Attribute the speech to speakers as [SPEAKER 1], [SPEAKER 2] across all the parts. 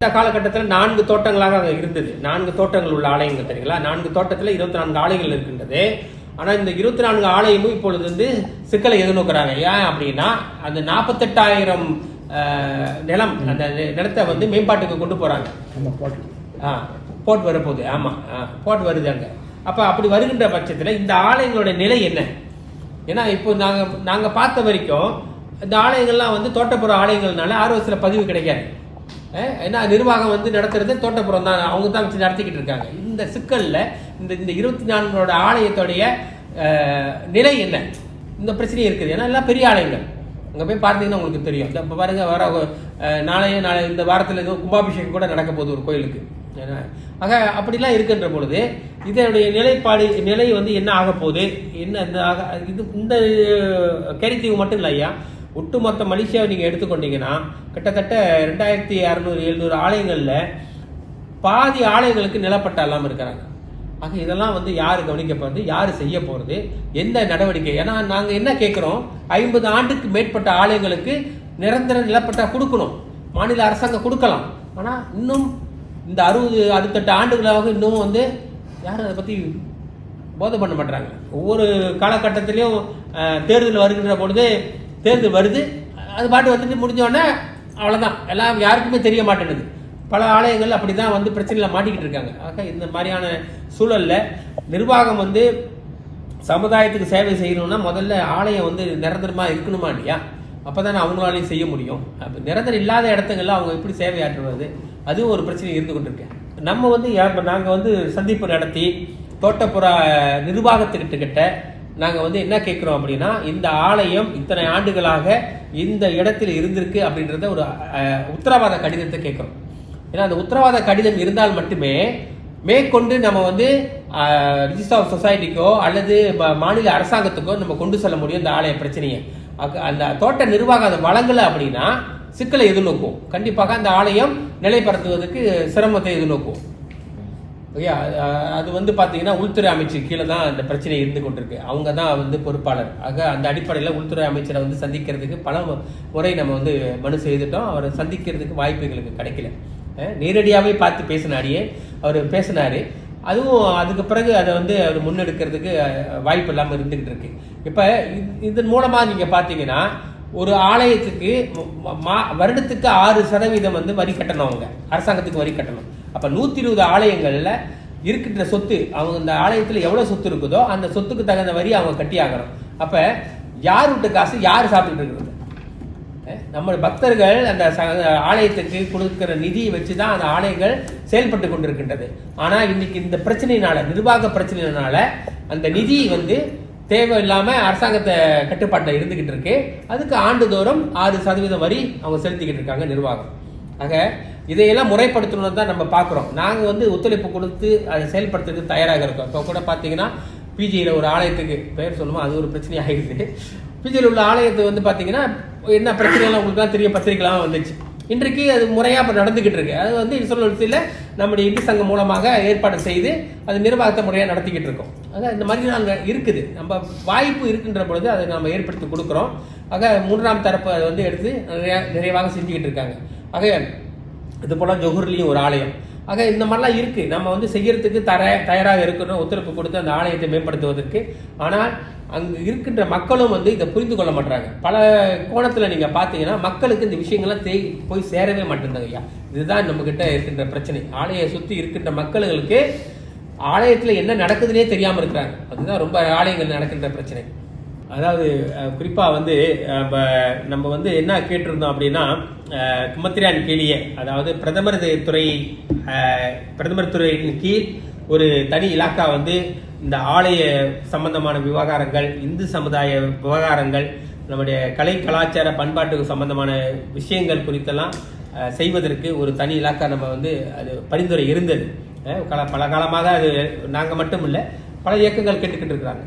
[SPEAKER 1] இந்த காலகட்டத்தில் நான்கு தோட்டங்களாக அங்கே இருந்தது. நான்கு தோட்டங்கள் உள்ள ஆலயங்கள் தெரியுங்களா? நான்கு தோட்டத்தில் இருபத்தி நான்கு ஆலயங்கள் இருக்கின்றது. ஆனால் இந்த இருபத்தி நான்கு ஆலயமும் இப்பொழுது வந்து சிக்கலை எதிர்நோக்குறாங்க. ஏன் அப்படின்னா அந்த நாற்பத்தெட்டாயிரம் நிலம் அந்த நிலத்தை வந்து மேம்பாட்டுக்கு கொண்டு
[SPEAKER 2] பாட்டு
[SPEAKER 1] ஆ போட் வரப்போகுது. ஆமாம் போட் வருது அங்கே. அப்போ அப்படி வருகின்ற பட்சத்தில் இந்த ஆலயங்களோட நிலை என்ன? ஏன்னா இப்போ நாங்கள் நாங்கள் பார்த்த வரைக்கும் இந்த ஆலயங்கள்லாம் வந்து தோட்டப்புற ஆலயங்கள்னால ஆர்வசில் பதிவு கிடைக்காது. ஏன்னா நிர்வாகம் வந்து நடத்துறது தோட்டப்புறம் தான். அவங்க தான் வச்சு நடத்திக்கிட்டு இருக்காங்க. இந்த சிக்கலில் இந்த இந்த இருபத்தி நான்கோட ஆலயத்தோடைய நிலை என்ன? இந்த பிரச்சனையும் இருக்குது. ஏன்னா எல்லாம் பெரிய ஆலயங்கள். அங்கே போய் பார்த்தீங்கன்னா உங்களுக்கு தெரியும். இப்போ பாருங்க வர நாளைய நாளை இந்த வாரத்தில் ஏதோ கும்பாபிஷேகம் கூட நடக்க போகுது ஒரு கோயிலுக்கு. ஏன்னா ஆக அப்படிலாம் இருக்கின்ற பொழுது இதனுடைய நிலைப்பாடு நிலை வந்து என்ன ஆக போகுது? என்ன இந்த ஆக இது இந்த கரித்தீவு மட்டும் இல்லை ஐயா. ஒட்டுமொத்த மலேசியாவை நீங்கள் எடுத்துக்கொண்டீங்கன்னா கிட்டத்தட்ட ரெண்டாயிரத்தி அறநூறு எழுநூறு ஆலயங்களில் பாதி ஆலயங்களுக்கு நிலப்பட்டா இல்லாமல் இருக்கிறாங்க. ஆக இதெல்லாம் வந்து யார் கவனிக்க போகிறது யார் செய்ய போகிறது எந்த நடவடிக்கை? ஏன்னா நாங்கள் என்ன கேட்குறோம் ஐம்பது ஆண்டுக்கு மேற்பட்ட ஆலயங்களுக்கு நிரந்தர நிலப்பட்டா கொடுக்கணும். மாநில அரசாங்கம் கொடுக்கலாம். ஆனால் இன்னும் இந்த அறுபது அடுத்தட்டு ஆண்டுகளாக இன்னும் வந்து யாரும் அதை பற்றி போதை பண்ண மாட்டுறாங்க ஒவ்வொரு காலகட்டத்திலையும் தேர்தல் வருகின்ற பொழுது தேர்தல் வருது அது பாட்டு வந்துட்டு முடிஞ்சோடனே அவ்வளோதான் எல்லாம் யாருக்குமே தெரிய மாட்டேங்குது. பல ஆலயங்கள் அப்படி தான் வந்து பிரச்சனையில் மாட்டிக்கிட்டு இருக்காங்க. ஆக இந்த மாதிரியான சூழலில் நிர்வாகம் வந்து சமுதாயத்துக்கு சேவை செய்யணும்னா முதல்ல ஆலயம் வந்து நிரந்தரமாக இருக்கணுமா இல்லையா? அப்பதானே அவங்களாலையும் செய்ய முடியும். அப்போ நிரந்தரம் இல்லாத இடத்துங்களில் அவங்க எப்படி சேவையாற்றுவது அதுவும் ஒரு பிரச்சனை இருந்து கொண்டிருக்கு. நம்ம வந்து இப்போ நாங்கள் வந்து சந்திப்பு நடத்தி தோட்டப்புற நிர்வாகத்துக்கிட்ட நாங்கள் வந்து என்ன கேட்குறோம் அப்படின்னா இந்த ஆலயம் இத்தனை ஆண்டுகளாக இந்த இடத்தில் இருந்திருக்கு அப்படின்றத ஒரு உத்தரவாத கடிதத்தை கேட்குறோம் ஏன்னா அந்த உத்தரவாத கடிதம் இருந்தால் மட்டுமே மேற்கொண்டு நம்ம வந்து ரிஜிஸ்டர் ஆஃப் சொசைட்டிக்கோ அல்லது மாநில அரசாங்கத்துக்கோ நம்ம கொண்டு செல்ல முடியும் இந்த ஆலய பிரச்சனையை. அந்த தோட்ட நிர்வாகம் அதை வழங்கலை அப்படின்னா சிக்கலை எதிர்நோக்கும் கண்டிப்பாக அந்த ஆலயம் நிலைப்படுத்துவதற்கு சிரமத்தை எதிர்நோக்கும் ஓகே uh, uh, அது வந்து பார்த்தீங்கன்னா உள்துறை அமைச்சர் கீழே தான் அந்த பிரச்சனை இருந்து கொண்டிருக்கு. அவங்க தான் வந்து பொறுப்பாளர். ஆக அந்த அடிப்படையில் உள்துறை அமைச்சரை வந்து சந்திக்கிறதுக்கு பல முறை நம்ம வந்து மனு செய்துட்டோம். அவரை சந்திக்கிறதுக்கு வாய்ப்பு எங்களுக்கு கிடைக்கல. நேரடியாகவே பார்த்து பேசினாரியே அவர் பேசினாரு. அதுவும் அதுக்கு பிறகு அதை வந்து அவர் முன்னெடுக்கிறதுக்கு வாய்ப்பு இல்லாமல் இருந்துக்கிட்டு இருக்கு. இப்போ இதன் மூலமாக நீங்கள் பார்த்தீங்கன்னா ஒரு ஆலயத்துக்கு மா- வருடத்துக்கு ஆறு சதவீதம் வந்து வரி கட்டணும் அவங்க. அரசாங்கத்துக்கு வரி கட்டணும். அப்போ நூற்றி இருபது ஆலயங்களில் இருக்கின்ற சொத்து அவங்க இந்த ஆலயத்தில் எவ்வளோ சொத்து இருக்குதோ அந்த சொத்துக்கு தகுந்த வரி அவங்க கட்டி ஆகணும் அப்போ யார் விட்டு காசு யார் சாப்பிட்டு இருக்கிறது? நம்ம பக்தர்கள் அந்த ச- ஆலயத்துக்கு கொடுக்கிற நிதியை வச்சு தான் அந்த ஆலயங்கள் செயல்பட்டு கொண்டிருக்கின்றது. ஆனால் இன்னைக்கு இந்த பிரச்சனையினால நிர்வாக பிரச்சனையினால அந்த நிதி வந்து தேவையில்லாமல் அரசாங்கத்தை கட்டுப்பாட்டில் இருந்துக்கிட்டு இருக்கு. அதுக்கு ஆண்டுதோறும் ஆறு சதவீதம் வரி அவங்க செலுத்திக்கிட்டு இருக்காங்க நிர்வாகம். ஆக இதையெல்லாம் முறைப்படுத்தணும்னு தான் நம்ம பார்க்குறோம். நாங்கள் வந்து ஒத்துழைப்பு கொடுத்து அதை செயல்படுத்துறதுக்கு தயாராக இருக்கோம். இப்போ கூட பார்த்தீங்கன்னா பிஜியில் ஒரு ஆலயத்துக்கு பெயர் சொல்லுமா அது ஒரு பிரச்சனை ஆகிடுது பிஜியில் உள்ள ஆலயத்தை வந்து பார்த்தீங்கன்னா என்ன பிரச்சனைலாம் உங்களுக்குலாம் தெரிய பத்திரிக்கைலாம் வந்துச்சு. இன்றைக்கு அது முறையாக இப்போ நடந்துக்கிட்டு இருக்கு. அது வந்து இன்சொல்வன்சியில் நம்முடைய இந்து சங்கம் மூலமாக ஏற்பாடு செய்து அது நிர்வாகத்தை முறையாக நடத்திக்கிட்டு இருக்கோம். ஆக இந்த மாதிரி நாங்கள் இருக்குது. நம்ம வாய்ப்பு இருக்குன்ற பொழுது அதை நம்ம ஏற்படுத்தி கொடுக்குறோம். ஆக மூன்றாம் தரப்பு அதை வந்து எடுத்து நிறையா நிறைவாக செஞ்சுக்கிட்டு இருக்காங்க. ஆக இது போல் ஜொஹூர்லேயும் ஒரு ஆலயம். ஆக இந்த மாதிரிலாம் இருக்குது நம்ம வந்து செய்கிறதுக்கு தர தயாராக இருக்கணும் ஒத்துழைப்பு கொடுத்து அந்த ஆலயத்தை மேம்படுத்துவதற்கு. ஆனால் அங்கே இருக்கின்ற மக்களும் வந்து இதை புரிந்து கொள்ள மாட்டாங்க பல கோணத்தில் நீங்கள் பார்த்தீங்கன்னா மக்களுக்கு இந்த விஷயங்கள்லாம் தேய் போய் சேரவே மாட்டேங்குது ஐயா. இதுதான் நம்மக்கிட்ட இருக்கின்ற பிரச்சனை. ஆலய சுற்றி இருக்கின்ற மக்களுக்கு ஆலயத்தில் என்ன நடக்குதுன்னே தெரியாமல் இருக்கிறாங்க. அதுதான் ரொம்ப ஆலயங்கள் நடக்கின்ற பிரச்சனை. அதாவது குறிப்பாக வந்து அஹ், நம்ம வந்து என்ன கேட்டிருந்தோம் அப்படின்னா அஹ், குமத்திரான் கேளிய அதாவது பிரதமர் துறை பிரதமர் துறையின் கீழ் ஒரு தனி இலாக்கா வந்து இந்த ஆலய சம்பந்தமான விவகாரங்கள் இந்து சமுதாய விவகாரங்கள் நம்முடைய கலை கலாச்சார பண்பாட்டு சம்பந்தமான விஷயங்கள் குறித்தெல்லாம் செய்வதற்கு ஒரு தனி இலாக்கா நம்ம வந்து அது பரிந்துரை இருந்தது. அஹ், பல காலமாக அது நாங்கள் மட்டும் இல்லை பல இயக்கங்கள் கேட்டுக்கிட்டு இருக்கிறாங்க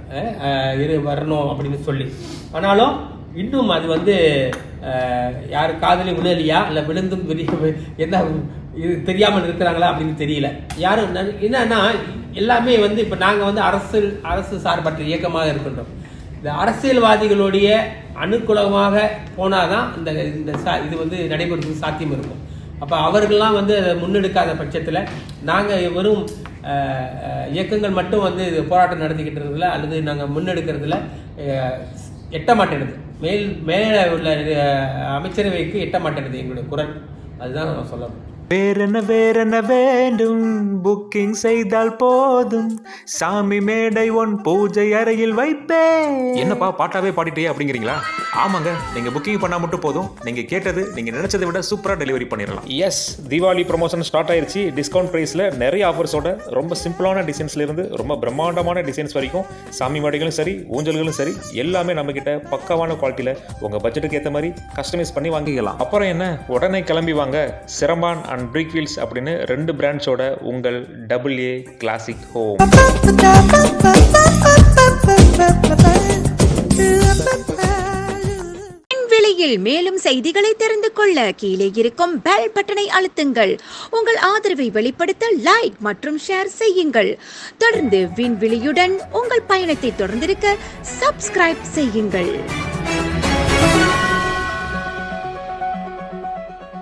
[SPEAKER 1] இரு வரணும் அப்படின்னு சொல்லி. ஆனாலும் இன்னும் அது வந்து யார் காதலி விழலையா இல்லை விழுந்தும் என்ன இது தெரியாமல் இருக்கிறாங்களா அப்படின்னு தெரியல. யாரும் என்னன்னா எல்லாமே வந்து இப்போ நாங்கள் வந்து அரசு அரசு சார்பற்ற இயக்கமாக இருக்கின்றோம். இந்த அரசியல்வாதிகளுடைய அனுகூலமாக போனாதான் இந்த இந்த சா- இது வந்து நடைபெறுவதற்கு சாத்தியம் இருக்கும். அப்போ அவர்கள்லாம் வந்து அதை முன்னெடுக்காத பட்சத்தில் நாங்கள் வெறும் இயக்கங்கள் மட்டும் வந்து இது போராட்டம் நடத்திக்கிட்டு இருக்கிறதுல அல்லது நாங்கள் முன்னெடுக்கிறதுல எட்ட மாட்டேனுது மேல் மேலே உள்ள அமைச்சரவைக்கு எட்ட மாட்டேனுது எங்களுடைய குரல். அதுதான் நான் சொல்லணும்
[SPEAKER 2] வேறென்ன வேறென்ன வேண்டும்? புக்கிங் செய்தால் போதும். சாமி மேடை ஒன் பூஜை அறையில் வைப்பேன்.
[SPEAKER 3] என்னப்பா பாட்டாவே பாடிட்டே அப்படிங்கிறீங்களா? ஆமாங்க நீங்க புக்கிங் பண்ணா மட்டும் போதும். நீங்க கேட்டது நீங்க நினைச்சதை விட சூப்பரா டெலிவரி பண்ணிடலாம்.
[SPEAKER 4] எஸ் தீபாவளி ப்ரொமோஷன் ஸ்டார்ட் ஆயிருச்சு. டிஸ்கவுண்ட் ப்ரைஸில் நிறைய ஆஃபர்ஸோட ரொம்ப சிம்பிளான டிசைன்ஸ்ல இருந்து ரொம்ப பிரம்மாண்டமான டிசைன்ஸ் வரைக்கும் சாமி மாடிகளும் சரி ஊஞ்சல்களும் சரி எல்லாமே நம்ம கிட்ட பக்காவான குவாலிட்டியில் உங்க பட்ஜெட்டுக்கு ஏற்ற மாதிரி கஸ்டமைஸ் பண்ணி வாங்கிக்கலாம். அப்புறம் என்ன? உடனே கிளம்பி வாங்க. சிரம்பான் அண்ட் பிரிக்வீல்ஸ் அப்படின்னு ரெண்டு பிராண்ட்ஸோட உங்கள் டபுள் ஏ கிளாசிக் ஹோம்
[SPEAKER 5] விலையில் மேலும் செய்திகளை தெரிந்து கொள்ள கீழே இருக்கும் பெல் பட்டனை அழுத்துங்கள். உங்கள் ஆதரவை வெளிப்படுத்த லைக் மற்றும் ஷேர் செய்யுங்கள். தொடர்ந்து விண்வெளியுடன் உங்கள் பயணத்தை தொடர்ந்திருக்க சப்ஸ்கிரைப் செய்யுங்கள்.